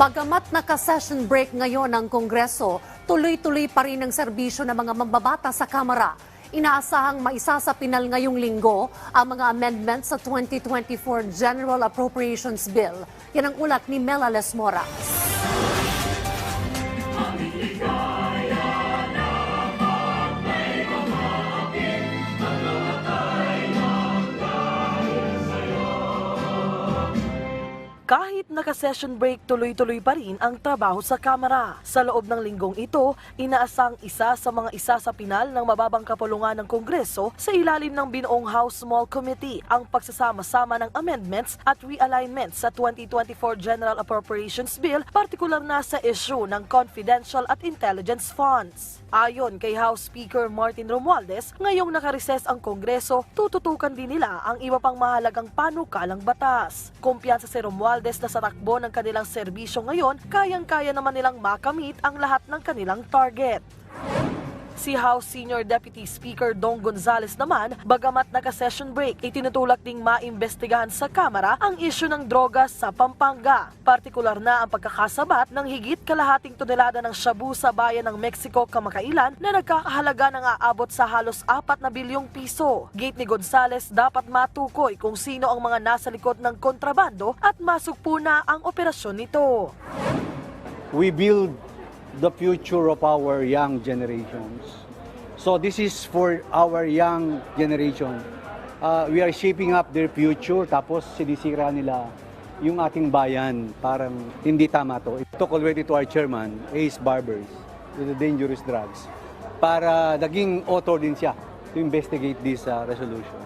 Bagamat naka-session break ngayon ang Kongreso, tuloy-tuloy pa rin ang serbisyo ng mga mambabata sa Kamara. Inaasahang maisa sa pinal ngayong linggo ang mga amendments sa 2024 General Appropriations Bill. Yan ang ulat ni Mela Lesmora. Kahit naka-session break, tuloy-tuloy pa rin ang trabaho sa Kamara. Sa loob ng linggong ito, inaasang isa sa mga isa sa pinal ng mababang kapulungan ng Kongreso sa ilalim ng binuong House Small Committee ang pagsasama-sama ng amendments at realignments sa 2024 General Appropriations Bill, partikular na sa issue ng confidential at intelligence funds. Ayon kay House Speaker Martin Romualdez, ngayong nakareses ang Kongreso, tututukan din nila ang iba pang mahalagang panukalang batas. Kumpiyansa si Romualdez na sa takbo ng kanilang serbisyo ngayon, kayang-kaya naman nilang makamit ang lahat ng kanilang target. Si House Senior Deputy Speaker Dong Gonzales naman, bagamat naka-session break, itinutulak ding maimbestigahan sa Kamara ang isyu ng droga sa Pampanga. Partikular na ang pagkakasabat ng higit kalahating tonelada ng shabu sa bayan ng Mexico kamakailan na nagkakahalaga ng aabot sa halos 4 na bilyong piso. Gate ni Gonzales dapat matukoy kung sino ang mga nasa likod ng kontrabando at masugpo na ang operasyon nito. we build the future of our young generations. So this is for our young generation. Uh, we are shaping up their future tapos sinisira nila yung ating bayan. Parang hindi tama to. I talk already to our chairman, Ace Barbers, with the dangerous drugs, para naging author din siya to investigate this uh, resolution.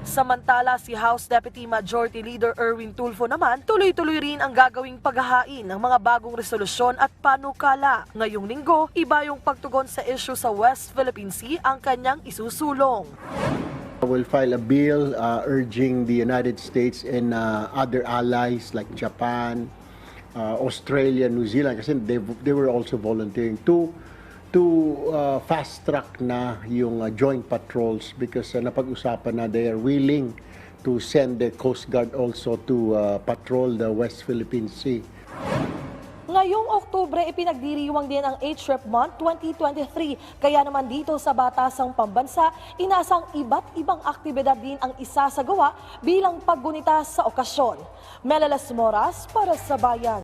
Samantala, si House Deputy Majority Leader Erwin Tulfo naman, tuloy-tuloy rin ang gagawing paghahain ng mga bagong resolusyon at panukala. Ngayong linggo, iba yung pagtugon sa issue sa West Philippine Sea ang kanyang isusulong. will file a bill uh, urging the United States and uh, other allies like Japan, uh, Australia, New Zealand, kasi they, they were also volunteering to to uh, fast track na yung uh, joint patrols because uh, napag-usapan na they are willing to send the Coast Guard also to uh, patrol the West Philippine Sea. Ngayong Oktubre, ipinagdiriwang din ang HREP Month 2023. Kaya naman dito sa Batasang Pambansa, inasang iba't ibang aktibidad din ang isasagawa bilang paggunita sa okasyon. Melalas Moras para sa Bayan.